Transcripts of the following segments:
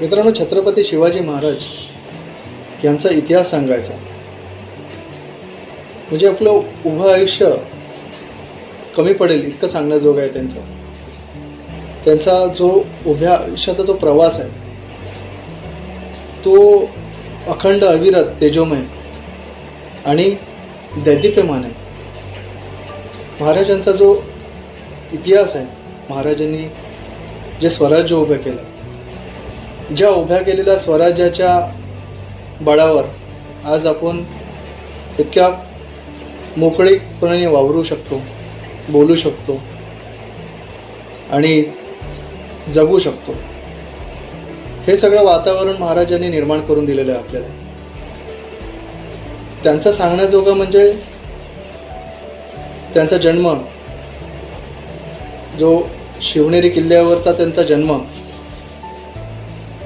मित्रांनो छत्रपती शिवाजी महाराज यांचा इतिहास सांगायचा. म्हणजे आपलं उभं आयुष्य कमी पडेल इतकं सांगण्याजोगं आहे त्यांचं. त्यांचा जो उभ्या आयुष्याचा जो प्रवास आहे तो अखंड अविरत तेजोमय आणि दैदिप्यमान आहे. महाराजांचा जो इतिहास आहे महाराजांनी जे स्वराज्य उभं केलं ज्या उभ्या केलेल्या स्वराज्याच्या बळावर आज आपण इतक्या मोकळीकपणे वावरू शकतो बोलू शकतो आणि जगू शकतो. हे सगळं वातावरण महाराजांनी निर्माण करून दिलेलं आहे आपल्याला. त्यांचं सांगण्याजोगं म्हणजे त्यांचा जन्म जो शिवनेरी किल्ल्यावरचा त्यांचा जन्म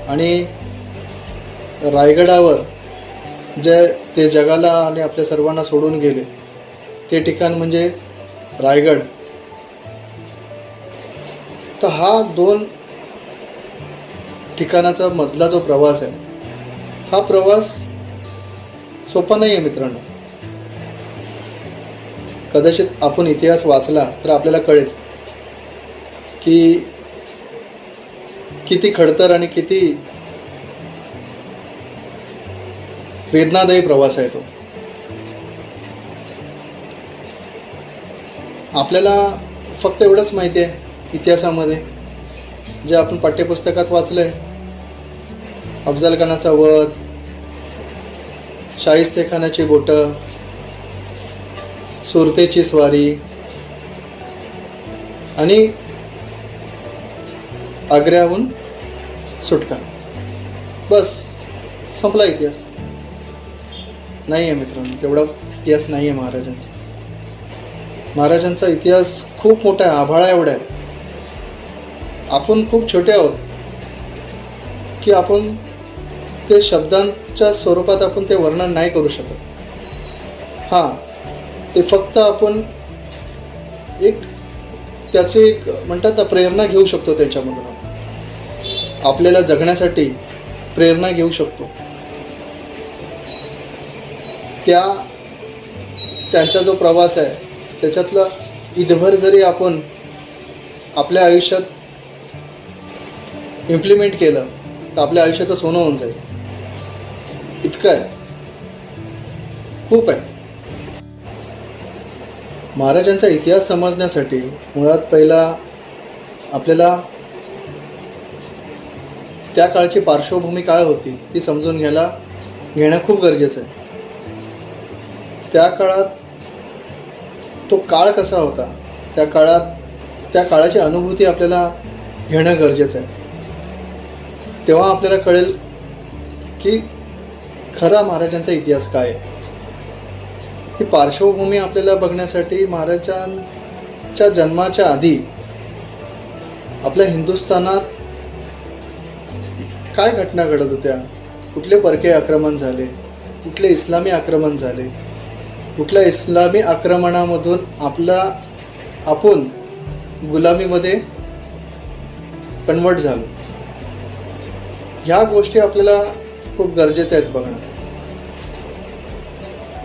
आणि रायगडावर जे ते जगाला आणि आपल्या सर्वांना सोडून गेले ते ठिकाण म्हणजे रायगड. तर हा दोन ठिकाणाचा मधला जो प्रवास आहे हा प्रवास सोपा नाही आहे मित्रांनो. कदाचित आपण इतिहास वाचला तर आपल्याला कळेल की किती खडतर आणि किती वेदनादायी प्रवास आहे तो. आपल्याला फक्त एवढंच माहिती आहे इतिहासामध्ये जे आपण पाठ्यपुस्तकात वाचलं आहे अफजल खानाचा वध शाहिस्ते खानाची बोटं सुरतेची स्वारी आणि आग्र्याहून सुटका. बस संपला इतिहास. नाही आहे मित्रांनो तेवढा इतिहास नाही आहे महाराजांचा. महाराजांचा इतिहास खूप मोठा आहे आभाळा एवढा. आहे आपण खूप छोटे आहोत की आपण ते शब्दांच्या स्वरूपात आपण ते वर्णन नाही करू शकत. हां ते फक्त आपण एक त्याचे एक म्हणतात ना प्रेरणा घेऊ शकतो त्याच्यामधून आपण. आपल्याला जगण्यासाठी प्रेरणा घेऊ शकतो. त्या त्यांचा जो प्रवास आहे त्याच्यातला ईदभर जरी आपण आपल्या आयुष्यात इम्प्लिमेंट केलं तर आपल्या आयुष्याचं सोनं होऊन जाईल. इतकं आहे. खूप आहे. महाराजांचा इतिहास समजण्यासाठी मुळात पहिला आपल्याला त्या काळची पार्श्वभूमी काय होती ती समजून घ्यायला घेणं खूप गरजेचं आहे. त्या काळात तो काळ कसा होता त्या काळात त्या काळाची अनुभूती आपल्याला घेणं गरजेचं आहे. तेव्हा आपल्याला कळेल की खरा महाराजांचा इतिहास काय आहे. ती पार्श्वभूमी आपल्याला बघण्यासाठी महाराजांच्या जन्माच्या आधी आपल्या हिंदुस्थानात काय घटना घडत होत्या? कुठले परकीय आक्रमण झाले? कुठले इस्लामी आक्रमण झाले? कुठल्या इस्लामी आक्रमणामधून आपला आपण गुलामीमध्ये कन्वर्ट झालो? ह्या गोष्टी आपल्याला खूप गरजेच्या आहेत बघणं.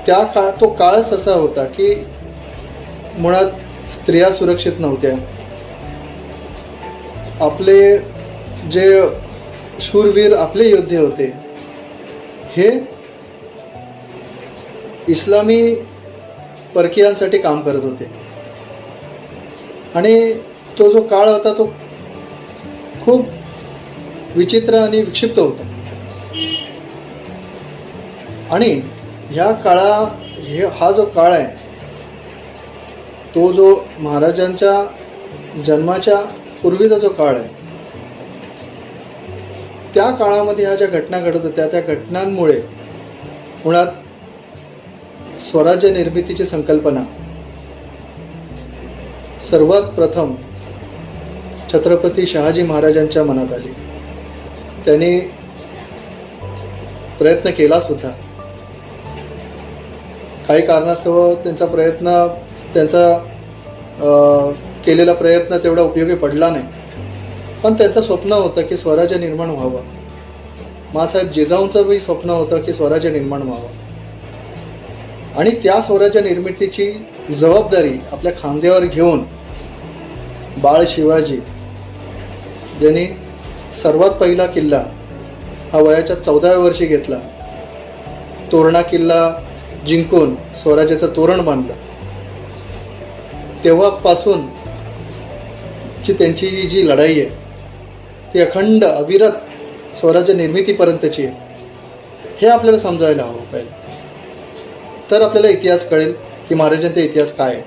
त्या काळ तो काळच असा होता की मुळात स्त्रिया सुरक्षित नव्हत्या. आपले जे शूरवीर आपले योद्धे होते. हे इस्लामी परकीयांसाठी काम करत होते. आणि तो जो काळ होता तो खूप विचित्र आणि विक्षिप्त होता. आणि ह्या काळा हे हा जो काळ आहे तो जो महाराजांच्या जन्माच्या पूर्वीचा जो काळ आहे त्या काळामध्ये ह्या ज्या घटना घडत होत्या त्या घटनांमुळे मुळात स्वराज्य निर्मितीची संकल्पना सर्वात प्रथम छत्रपती शहाजी महाराजांच्या मनात आली. त्यांनी प्रयत्न केला सुद्धा. काही कारणास्तव त्यांचा प्रयत्न त्यांचा केलेला प्रयत्न तेवढा उपयोगी पडला नाही. पण त्यांचं स्वप्न होतं की स्वराज्य निर्माण व्हावं. मासाहेब जिजाऊंचंही स्वप्न होतं की स्वराज्य निर्माण व्हावं. आणि त्या स्वराज्य निर्मितीची जबाबदारी आपल्या खांद्यावर घेऊन बाळ शिवाजी ज्यांनी सर्वात पहिला किल्ला हा वयाच्या चौदाव्या वर्षी घेतला तोरणा किल्ला जिंकून स्वराज्याचं तोरण बांधलं. तेव्हापासून ची त्यांची जी लढाई आहे ती अखंड अविरत स्वराज्य निर्मितीपर्यंतची आहे. हे आपल्याला समजायला हवं पाहिजे तर आपल्याला इतिहास कळेल की महाराजांचा इतिहास काय आहे.